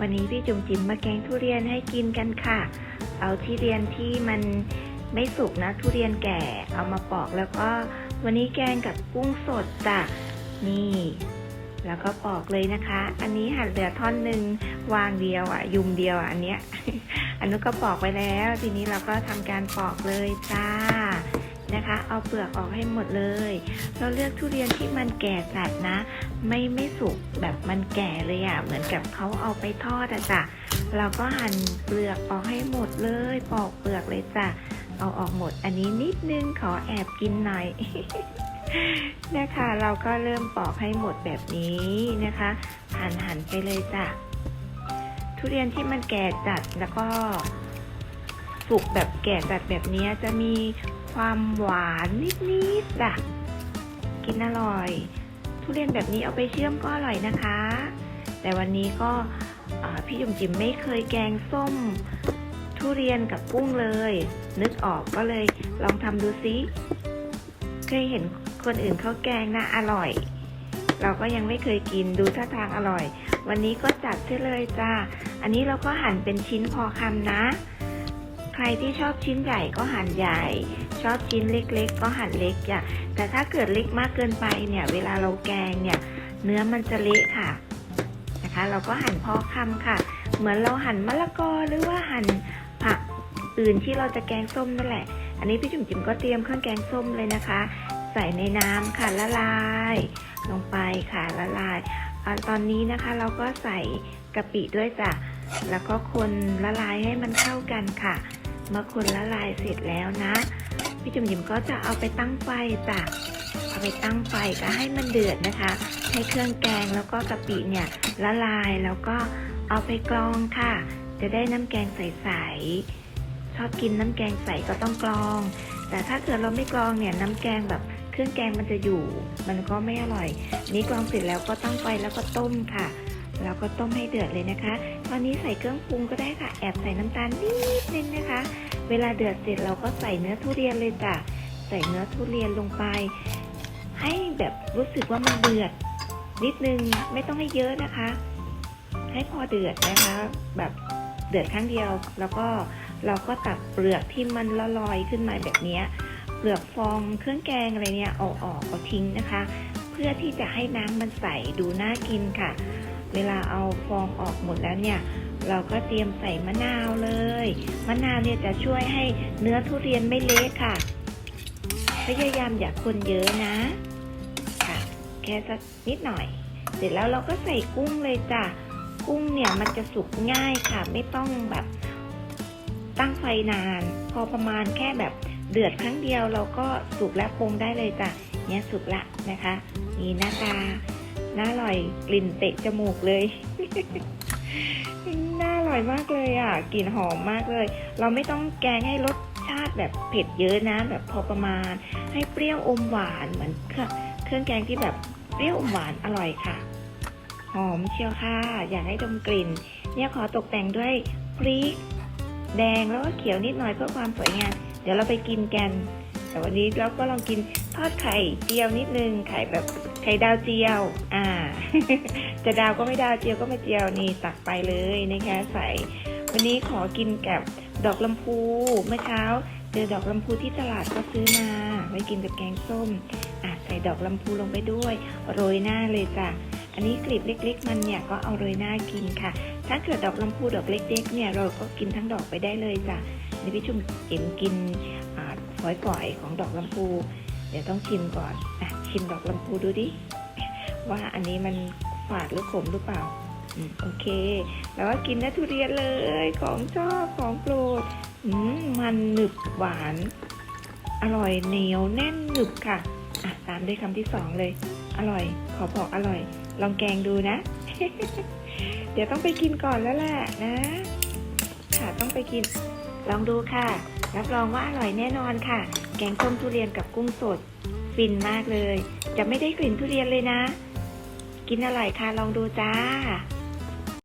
วันนี้พี่จุ๋มจิ๋มมาแกงทุเรียนให้กินกันค่ะ เอาที่เรียนที่มันไม่สุกนะ ทุเรียนแก่เอามาปอกแล้วก็ วันนี้แกงกับกุ้งสดจ้ะนี่ แล้วก็ปอกเลยนะคะ อันนี้หั่นเหลือท่อนหนึ่งวางเดียวอะ ยุมเดียวอะอันเนี้ยอันนู้นก็ปอกไปแล้ว ทีนี้เราก็ทำการปอกเลยจ้า นะคะ เอาเปลือกออกให้หมดเลย เราเลือกทุเรียนที่มันแก่จัดนะ ไม่ไม่สุกแบบมันแก่เลยอะ่ะ เหมือนกับเขาเอาไปทอดอะจ้ะ เราก็หั่นเปลือกออกให้หมดเลย ปอกเปลือกเลยจ้ะ เอาออกหมด อันนี้นิดนึงขอแอบกินหน่อยนะคะ เราก็เริ่มปอกให้หมดแบบนี้นะคะ หั่นหั่นไปเลยจ้ะ ทุเรียนที่มันแก่จัดแล้วก็สุกแบบแก่จัดแบบนี้จะมี ความหวานนิดๆจ้ะกินอร่อย ทุเรียนแบบนี้เอาไปเชื่อมก็อร่อยนะคะ แต่วันนี้ก็พี่จุ๋มจิ๋มไม่เคยแกงส้ม ทุเรียนกับกุ้งเลย นึกออกก็เลยลองทำดูซิเคยเห็นคนอื่นเขาแกงนะอร่อย เราก็ยังไม่เคยกินดูท่าทางอร่อย วันนี้ก็จัดเสียเลยจ้า อันนี้เราก็หั่นเป็นชิ้นพอคำนะ ใครที่ชอบชิ้นใหญ่ก็หั่นใหญ่ ชอบชิ้นเล็กๆ ก็หั่นเล็กจ้ะแต่ถ้าเกิดเล็กมากเกินไปเนี่ย เวลาเราแกงเนี่ย เนื้อมันจะเละค่ะนะคะ เราก็หั่นพอคำค่ะ เหมือนเราหั่นมะละกอหรือว่าหั่นผักอื่นที่เราจะแกงส้มนั่นแหละ อันนี้พี่จุ๋มจิ๋มก็เตรียมเครื่องแกงส้มเลยนะคะ ใส่ในน้ำค่ะละลาย ลงไปค่ะละลายอตอนนี้นะคะเราก็ใส่กะปิด้วยจ้ะ แล้วก็คนละลายให้มันเข้ากันค่ะ เมื่อคนละลายเสร็จแล้วนะ พี่จุ๋มหยิมก็จะเอาไปตั้งไฟจ้ะเอาไปตั้งไฟก็ให้มันเดือดนะคะ ให้เครื่องแกงแล้วก็กะปิเนี่ยละลายแล้วก็เอาไปกรองค่ะ จะได้น้ำแกงใสๆชอบกินน้ำแกงใสก็ต้องกรอง แต่ถ้าเกิดเราไม่กรองเนี่ยน้ำแกงแบบเครื่องแกงมันจะอยู่ มันก็ไม่อร่อย นี่กรองเสร็จแล้วก็ตั้งไฟแล้วก็ต้มค่ะ แล้วก็ต้มให้เดือดเลยนะคะ ตอนนี้ใส่เครื่องปรุงก็ได้ค่ะ แอบใส่น้ำตาลนิดนึงนะคะ เวลาเดือดเสร็จเราก็ใส่เนื้อทุเรียนเลยจ้ะ ใส่เนื้อทุเรียนลงไป ให้แบบรู้สึกว่ามันเดือด นิดนึง ไม่ต้องให้เยอะนะคะ ให้พอเดือดนะคะ แบบเดือดครั้งเดียว แล้วก็เราก็ตัดเปลือกที่มันละลอยขึ้นมาแบบนี้ เปลือกฟองเครื่องแกงอะไรเนี่ยเอาออกเอาทิ้งนะคะ เพื่อที่จะให้น้ำมันใสดูน่ากินค่ะ เวลาเอาฟองออกหมดแล้วเนี่ย เราก็เตรียมใส่มะนาวเลย มะนาวเนี่ยจะช่วยให้เนื้อทุเรียนไม่เละค่ะ พยายามอย่าคนเยอะนะ ค่ะ แค่สักนิดหน่อย เสร็จแล้วเราก็ใส่กุ้งเลยจ้ะ กุ้งเนี่ยมันจะสุกง่ายค่ะ ไม่ต้องแบบตั้งไฟนาน พอประมาณแค่แบบเดือดครั้งเดียวเราก็สุกแล้วปรุงได้เลยจ้ะเนี่ยสุกละนะคะ นี่หน้าตา น่าอร่อย กลิ่นเตะจมูกเลย น่าอร่อยมากเลยอะ กลิ่นหอมมากเลย เราไม่ต้องแกงให้รสชาติแบบเผ็ดเยอะนะ แบบพอประมาณ ให้เปรี้ยวอมหวานเหมือนเครื่องเครื่องแกงที่แบบเปรี้ยวอมหวานอร่อยค่ะ หอมเชียวค่ะ อยากให้ดมกลิ่น เนี่ยขอตกแต่งด้วยพริก แดงแล้วก็เขียวนิดหน่อยเพื่อความสวยงาม เดี๋ยวเราไปกินกัน แต่วันนี้เราก็ลองกิน ทอดไข่เจียวนิดนึง ไข่แบบไข่ดาวเจียว อ่า จะดาวก็ไม่ดาวเจียวก็ไม่เจียวนี่ตักไปเลยนะคะใส่ วันนี้ขอกินกับดอกลำพูเมื่อเช้าเจอดอกลำพูที่ตลาดก็ซื้อมาไว้กินกับแกงส้มอะใส่ดอกลำพูลงไปด้วย โรยหน้าเลยจ้ะอันนี้กลีบเล็ก ๆ มันเนี่ยก็เอาโรยหน้ากินค่ะ ถ้าเกิดดอกลำพูดอกเล็ก ๆ เนี่ยเราก็กินทั้งดอกไปได้เลยจ้ะในพี่ชุ่มเอ็มกินฝอยก่อยของดอกลำพู เดี๋ยวต้องชิมก่อนอะชิมดอกลำพูดูดิ ว่าอันนี้มันฝาดหรือขมหรือเปล่าอโอเค แล้วก็กินได้ทุเรียนเลยของชอบของโปรดอืมมันหนึบหวาน อร่อยเหนียวแน่นหนึบค่ะอะตามด้วยคำที่สองเลย อร่อย ขอบอกอร่อย ลองแกงดูนะ เดี๋ยวต้องไปกินก่อนแล้วแหละนะ ค่ะต้องไปกิน ลองดูค่ะ รับรองว่าอร่อยแน่นอนค่ะ แกงส้มทุเรียนกับกุ้งสด ฟินมากเลย จะไม่ได้กลิ่นทุเรียนเลยนะ กินอร่อยค่ะลองดูจ้า